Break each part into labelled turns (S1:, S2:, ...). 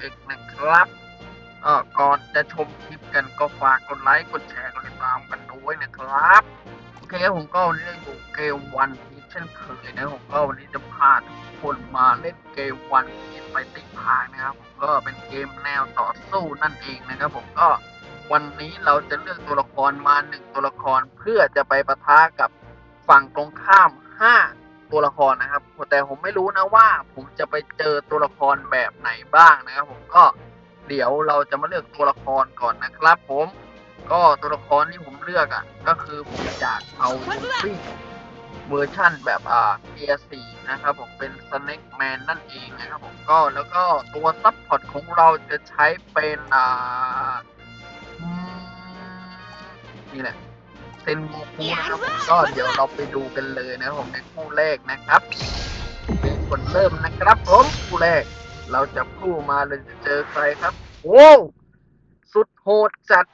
S1: เอกหนะครับเออก่อนจะชมคลิปกันก็ฝากกดไลค์กดแชร์กดติดตามกันด้วยนะครับ โอเคผมก็วันนี้อยู่เกมวันพีเช่นเคยนะผมก็วันนี้จะพาทุกคนมาเล่นเกมวันพีไปติ๊กพายนะครับผมก็เป็นเกมแนวต่อสู้นั่นเองนะครับผมก็วันนี้เราจะเลือกตัวละครมาหนึ่งตัวละครเพื่อจะไปปะทะกับฝั่งตรงข้ามห้า ตัวละครนะครับ แต่ผมไม่รู้นะว่าผมจะไปเจอตัวละครแบบไหนบ้างนะครับ ผมก็เดี๋ยวเราจะมาเลือกตัวละครก่อนนะครับ ผม ก็ตัวละครที่ผมเลือกอะ ก็คือผมอยากเอาลูฟี่เวอร์ชั่นแบบอ่าเกียร์สี่นะครับ ผมเป็นสเน็กแมนนั่นเองนะครับผมก็แล้วก็ตัวซัพพอร์ตของเราจะใช้เป็นอ่าอืมนี่แหละ เซนโมคุนะครับผมก็เดี๋ยวเราไปดูกันเลยนะผมในคู่แรกนะครับเป็นคนเริ่มนะครับผมคู่แรก เราจะคู่มาเลยจะเจอใครครับโอ้สุดโหดจัด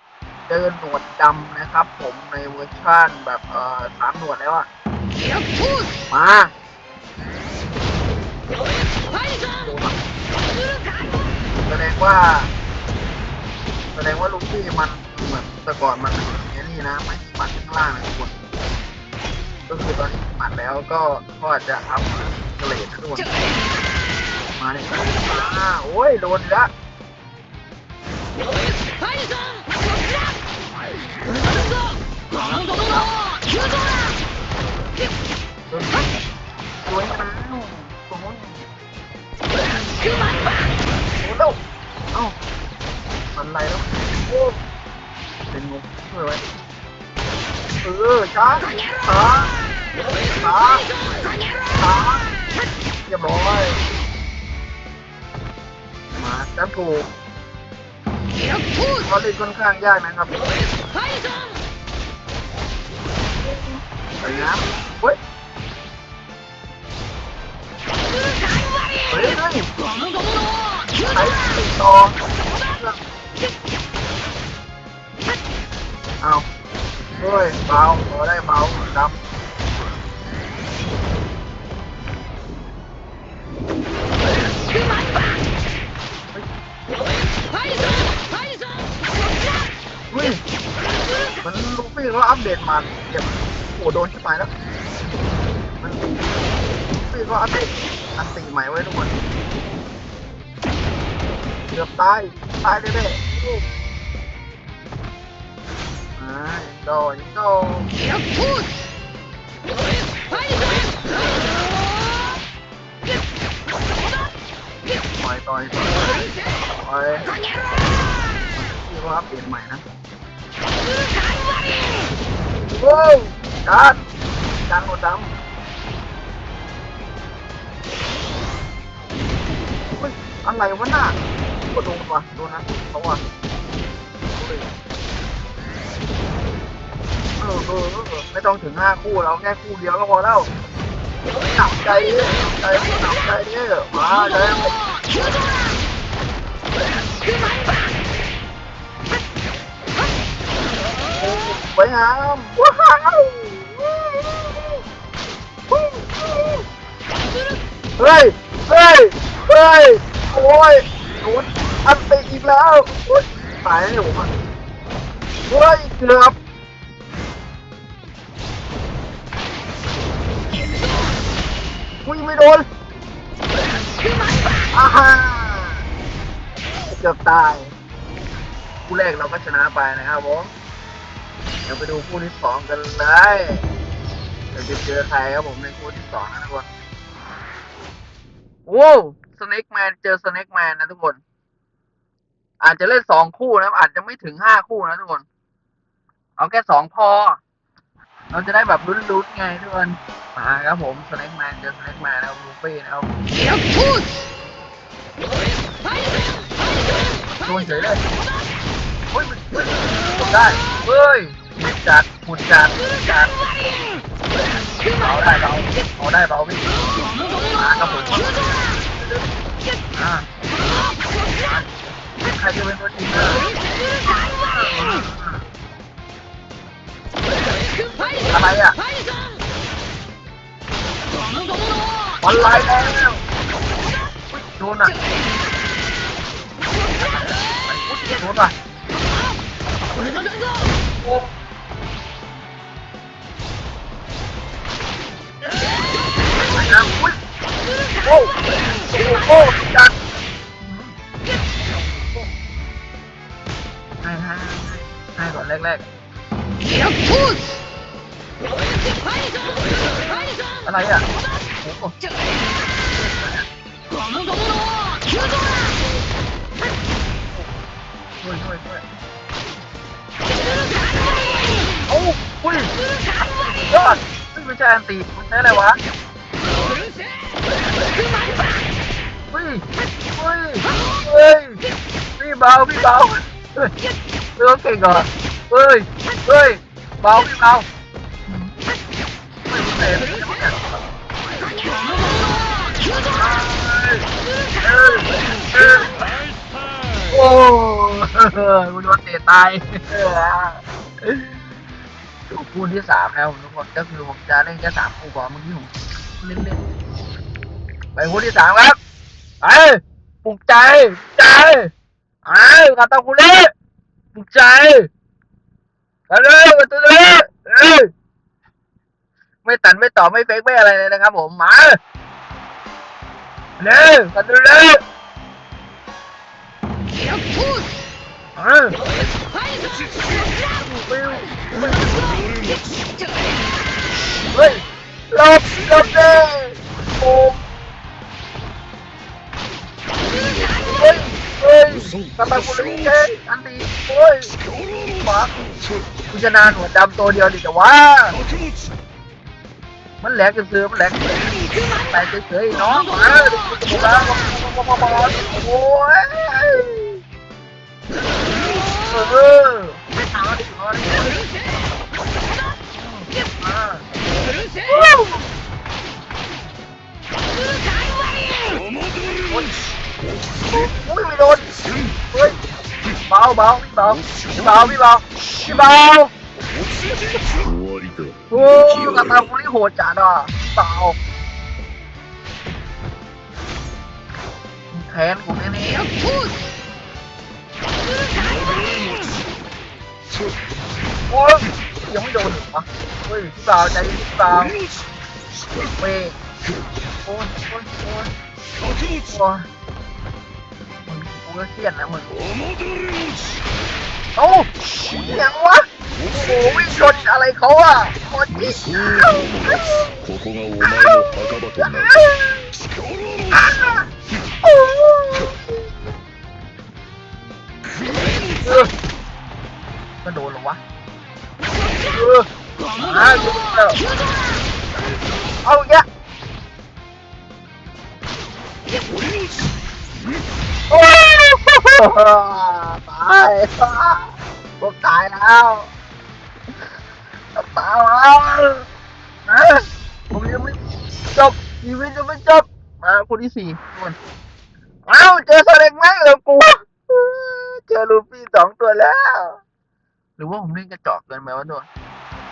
S1: เจอหนวดดำนะครับ ผมในเวอร์ชันแบบเอ่อสามหนวดแล้วอะมาแสดงว่า แสดงว่าลูฟี่มันเหมือนแต่ก่อนมัน นี้นะไม่มีหมัดข้างล่างนะทุกคนก็คือตอนนี้หมัดแล้วก็ก็อาจจะอัพเกรดนะทุกคนมาเนี่ยมาโอ้ยโดนอีกแล้วโดนสวยนะโอ้ยโอ้โหเอ้าเอ้ามันอะไรแล้วโอ้เป็นงงช่วยไว้ เออช้าช้าช้าช้าเรียบร้อยมาจับถูกเขาเล่นค่อนข้างยากนะครับไปนะเฮ้ยเฮ้ยเฮ้ยใช้ติดต่อ ฮ้ยเบาพอได้เบาดำเฮ้ยมันลูฟี่เขาอัปเดตมาเก็บโอ้โดนชิบหายแล้ว มันลูฟี่เขาอัปเดตอันตีใหม่ไว้ทุกคนเกือบตายตายแน่ๆ โอ้อ่ายังโดนยังโดนต่อยต่อยต่อยต่อยที่เขาอัปเดตใหม่นะโว้วจานจานหมดดำเฮ้ยอะไรวะน่ะก็โดนวะโดนนะเขาว่ะ ไม่ต้องถึงห้าคู่แล้วแค่คู่เดียวก็พอแล้วหนักใจเนี่ยหนักใจหนักใจเนี่ยมาเลยสวยงามว้าวเฮ้ย เฮ้ย เฮ้ย โอ้ยโดนอันติอีกแล้วตายแล้วผมอะเฮ้ยเกือบ ยไม่โดนอาฮ่าเกือบตายคู่แรกเราก็ชนะไปนะครับผมเดี๋ยวไปดูคู่ที่สองกันเลยเดี๋ยวจะเจอใครครับผมในคู่ที่สองนะทุกคนโว้สเน็กแมนเจอสเน็กแมนนะทุกคน อาจจะเล่นสองคู่นะอาจจะไม่ถึงห้าคู่นะทุกคน เอาแค่สองพอ เราจะได้แบบลุ้นๆไงทุกคน มาครับผมสเน็กแมนเจอสเน็กแมนนะครับลูฟี่นะครับเดี๋ยวพูดโดนเฉยเลยเฮ้ยมันเฮ้ยทำได้เฮ้ยหุ่นจัดหุ่นจัดหุ่นจัดเบาได้เบาเอาได้เบาพี่มาครับผมอ่าใครจะเป็นตัวจริงเลยอะไรอะ ออนไลน์แล้วโดนอะโดนอะโอ้โอ้โอ้จัดให้ให้ให้ก่อนแรก
S2: ๆเดี๋ยว
S1: พู
S2: ด
S1: อะไรอ่ะโอ้โหช่วยช่วยช่วยโอ้คุณยอดไม่ใช่อันตีมันใช้อะไรวะเฮ้ยเฮ้ยเฮ้ยพี่เบาพี่เบาเฮ้ยเรื่องเก่งเหรอเฮ้ยเฮ้ยเบาพี่เบา โอ้กูโดนเตะตายคู่ที่สามแล้วทุกคนก็คือผมจะเล่นแค่สามคู่ก่อนเมื่อกี้ผมเล่นเล่นไปคู่ที่สามครับไปปลุกใจใจไอ้กาตาคุณเล่ปลุกใจกันเลยกันตัวเลยเอ้ ไม่ตัดไม่ต่อไม่เฟกไม่อะไรเลยนะครับ ผมมาเร็วกันเร็วอ่าเฮ้ยลบลบเลยโอ้เฮ้เฮ้ยกำลังกูเลยเฮ้ยอันดีโอ้ยหมากูจะนานหัวดำตัวเดียวดิแต่ว่า มันแหลกเสือมันแหลกไปเฉยๆน้องมาโอ้ยเออไม่อาดิไม่โดนเฮ้ยเบาเบาพี่เบาพี่เบาเบาเบา โอ้ยกระตัำกูนี่โหดจัดอะเปล่าแทนกูแน่ๆโอ้ยยังไม่โดนหรอวะเฮ้ยสาวใจสาวเว้ยโอ้ยโอ้ยโอ้ยโอ้ยมึงกูก็เครียดนะมึงโอ้ยังวะโอ้โหวิ่งชนอะไรเขาอะ
S3: ここがお前の墓場となる
S1: เอาเอานะผมยังไม่จบชีวิตยังไม่จบมาคนที่สี่คนเอาเจอสซเล็กไหมเออกูเจอลูฟี่สองตัวแล้ว หรือว่าผมเล่นกระจอกเกินไปวะโดน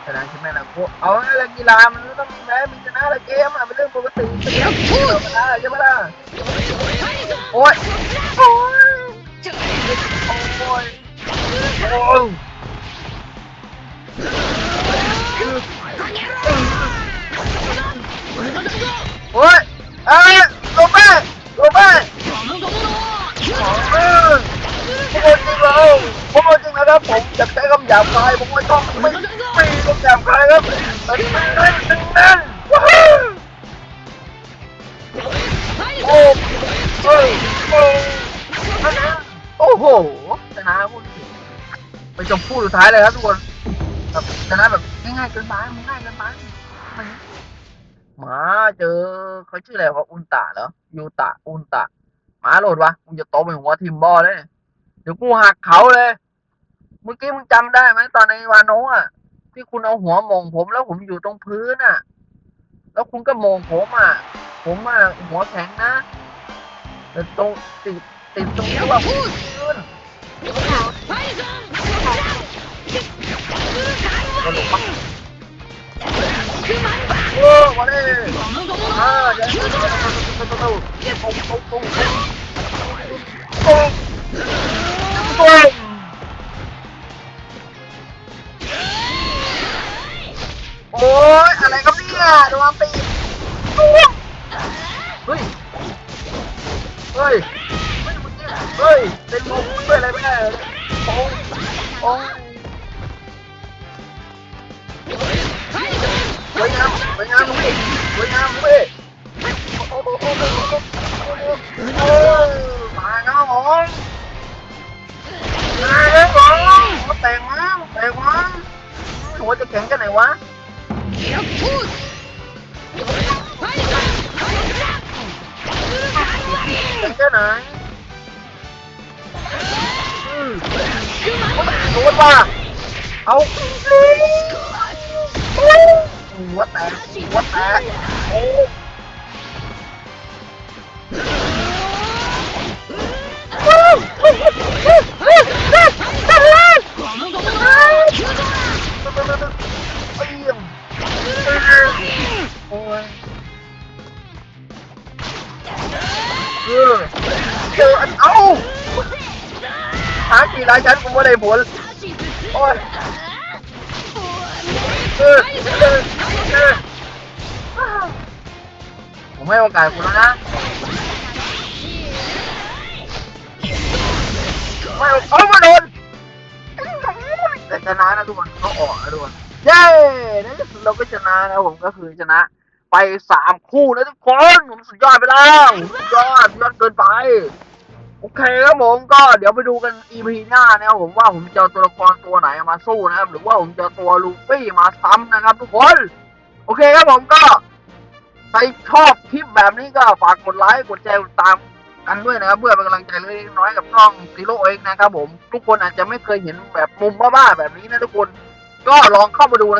S1: ชนะใช่ไหมล่ะกูเอาอะไรกีฬามันต้องมีแม้มีชนะอะไรเกมอะเป็นเรื่องปกติเสียวพูดมาได้ใช่ไหมล่ะโอ้ยโอ้ยโอ้ย โอ้ยเอ้ยลงไปลงไปเออพวจริงเราพวกจริงนะครับผมจะใช้คำหยาบคายผมไม่ต้องไม่ไม่คำหยาบคายครับตึ้งตึ้งตึ
S2: งตึ้ง
S1: โอ้โอ้โอ้โอ้โหชนะพูดไปจบพูดสุดท้ายเลยครับทุกคน แบบชนะแบบง่ายๆเกินไปมันง่ายเกินไปมันมาเจอเขาชื่ออะไรวะอุนตะเหรอยูตะอุนตะหมาโหลดวะมึงจะโตเป็นหัวทีมบอลเลยเดี๋ยวกูหักเขาเลยเมื่อกี้มึงจำได้ไหมตอนในวานโนะอะ ที่คุณเอาหัวโมงผมแล้วผมอยู่ตรงพื้นอะ แล้วคุณก็โมงผมอะ ผมอะหัวแข็งนะแต่ตรงติดติดตรงที่ว่าพื้น โอ้ย
S2: อะไร
S1: กั
S2: น
S1: เดี๋ยโดนปี๊
S2: บ
S1: โอ๊ยเวเฮ้ย เฮ้ย เฮ้ย เป็นมุกเป็นอะไรไม่ไอ้โอ้ สวยงามสวยงามลุงพี่สวยงามลุงพี่โอ้โหโอ้โหโอ้โหมาแล้วผมมาแล้วผมมาแต่งมาแต่งมาหัวจะแข็งกันไหนวะแข็งกันไหนอืมโดนป่ะเอาเลย งโอ้ยเออเจออันเอ้าหากี่รายชั้นกูไม่ได้ผลโอ้ยเออเออเออผมให้โอกาสคุณแล้วนะไม่เอามาโดนแต่ชนะนะทุกคนเขาออกนะทุกคนเย้ในที่สุดเราก็ชนะนะผมก็คือชนะ ไปสามคู่นะทุกคนผมสุดยอดไปแล้วสุดยอดสุดยอดเกินไปโอเคครับผมก็เดี๋ยวไปดูกัน EP หน้านะครับผมว่าผมจะตัวละครตัวไหนมาสู้นะครับ หรือว่าผมจะตัวลูฟี่มาซ้ำนะครับทุกคน โอเคครับผมก็ใครชอบคลิปแบบนี้ก็ฝากกดไลค์กดแชร์ตามกันด้วยนะครับเพื่อเป็นกำลังใจเล็กน้อยกับช่องซีโร่เอ็กนะครับผมทุกคนอาจจะไม่เคยเห็นแบบมุมบ้าๆแบบนี้นะทุกคนก็ลองเข้ามาดูนะ